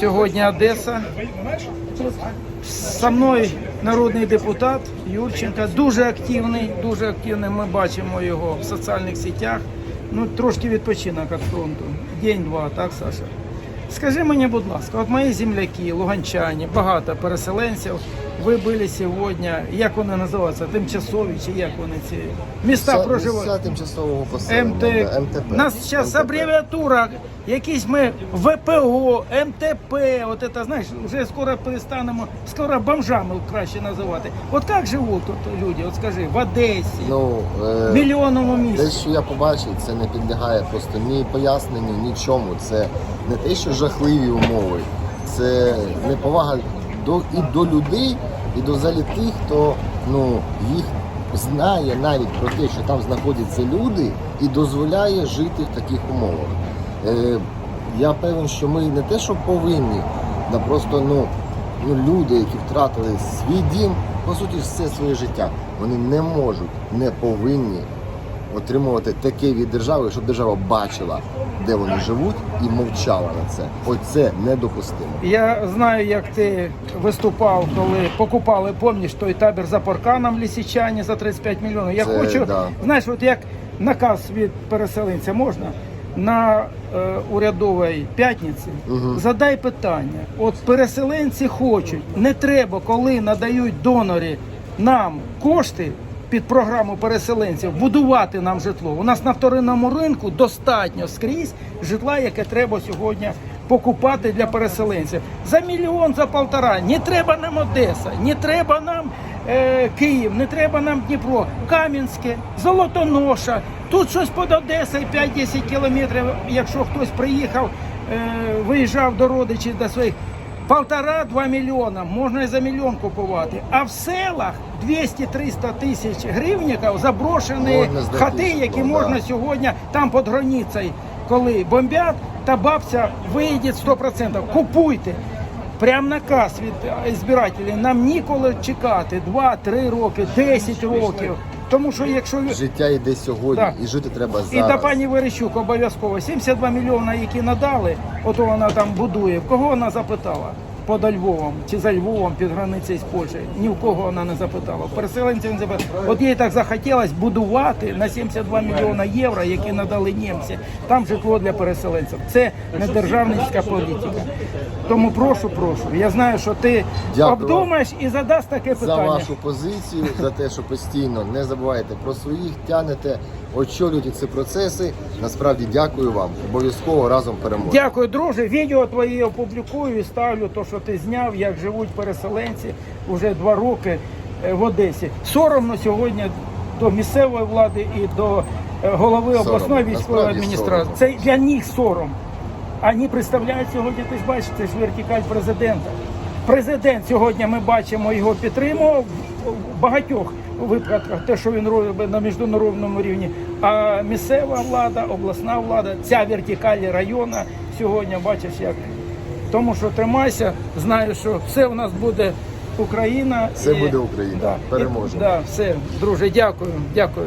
Сьогодні Одеса. Со мною народний депутат Юрченко. Дуже активний, дуже активний. Ми бачимо його в соціальних сетях. Ну, трошки відпочинок від фронту. День-два, так, Саша? Скажи мені, будь ласка, от мої земляки, луганчані, багато переселенців. Ви були сьогодні, як вони називаються, тимчасові чи як вони ці міста проживають? місця тимчасового поселення. МТ... МТП. Нас зараз абревіатура, якісь ми ВПО, МТП, от це, знаєш, вже скоро перестанемо, скоро бомжами краще називати. От як живуть тут люди, от скажи, в Одесі, Ну, е, мільйонному те, що я побачив, це не підлягає просто ні поясненню, нічому. Це не те, що жахливі умови, це неповага до, і до людей, і до взагалі тих, хто ну, їх знає навіть про те, що там знаходяться люди, і дозволяє жити в таких умовах. Е, я певен, що ми не те, що повинні, да просто ну, ну, люди, які втратили свій дім, по суті, все своє життя, вони не можуть, не повинні отримувати таке від держави, щоб держава бачила, де вони живуть, і мовчала на це. Оце недопустимо. Я знаю, як ти виступав, коли покупали, помніш, той табір за парканом лісічані за 35 мільйонів. Я Це, хочу, да. знаєш, от як наказ від переселенця можна на е, урядовій п'ятниці задай питання. От переселенці хочуть, не треба, коли надають донори нам кошти. Під програму переселенців будувати нам житло. У нас на вторинному ринку достатньо скрізь житла, яке треба сьогодні покупати для переселенців. За мільйон, за полтора. Не треба нам Одеса, не треба нам е, Київ, не треба нам Дніпро, Кам'янське, Золотоноша. Тут щось під Одесою 5-10 кілометрів. Якщо хтось приїхав, е, виїжджав до родичів до своїх. Полтора-два мільйона можна і за мільйон купувати. А в селах 200-300 тисяч гривняків заброшені хати, які можна сьогодні там під границею, коли бомбять, та бабця вийде 100%. Купуйте. Прям наказ від збирателів. Нам ніколи чекати 2-3 роки, 10 років. Тому що якщо Життя йде сьогодні, Так. і жити треба і зараз. до пані Верещук обов'язково 72 мільйони, які надали, ото вона там будує. В кого вона запитала? Под Львовом чи за Львовом під границею з Польщею. Ні в кого вона не запитала. Переселенців не запитала. От їй так захотілося будувати на 72 мільйона євро, які надали німці. Там житло для переселенців. Це не державницька політика. Тому прошу, прошу. Я знаю, що ти Дякую. обдумаєш і задасть таке питання. за вашу позицію, за те, що постійно не забуваєте про своїх, тянете, очолюєте ці процеси. Насправді дякую вам. Обов'язково разом переможемо. Дякую, друже. Відео твої опублікую і ставлю те, що ти зняв, як живуть переселенці вже два роки е, в Одесі. Соромно сьогодні до місцевої влади і до е, голови Соромно. обласної військової Насправді адміністрації. Це для них сором. Вони представляють сьогодні, ти ж бачиш, це ж вертикаль президента. Президент сьогодні ми бачимо його підтримував в багатьох випадках, те, що він робить на міжнародному рівні. А місцева влада, обласна влада, ця вертикаль району сьогодні бачиш як. Тому що тримайся, знаю, що все у нас буде Україна. Все буде Україна. Да, Переможемо. І, да, все, друже, дякую, дякую.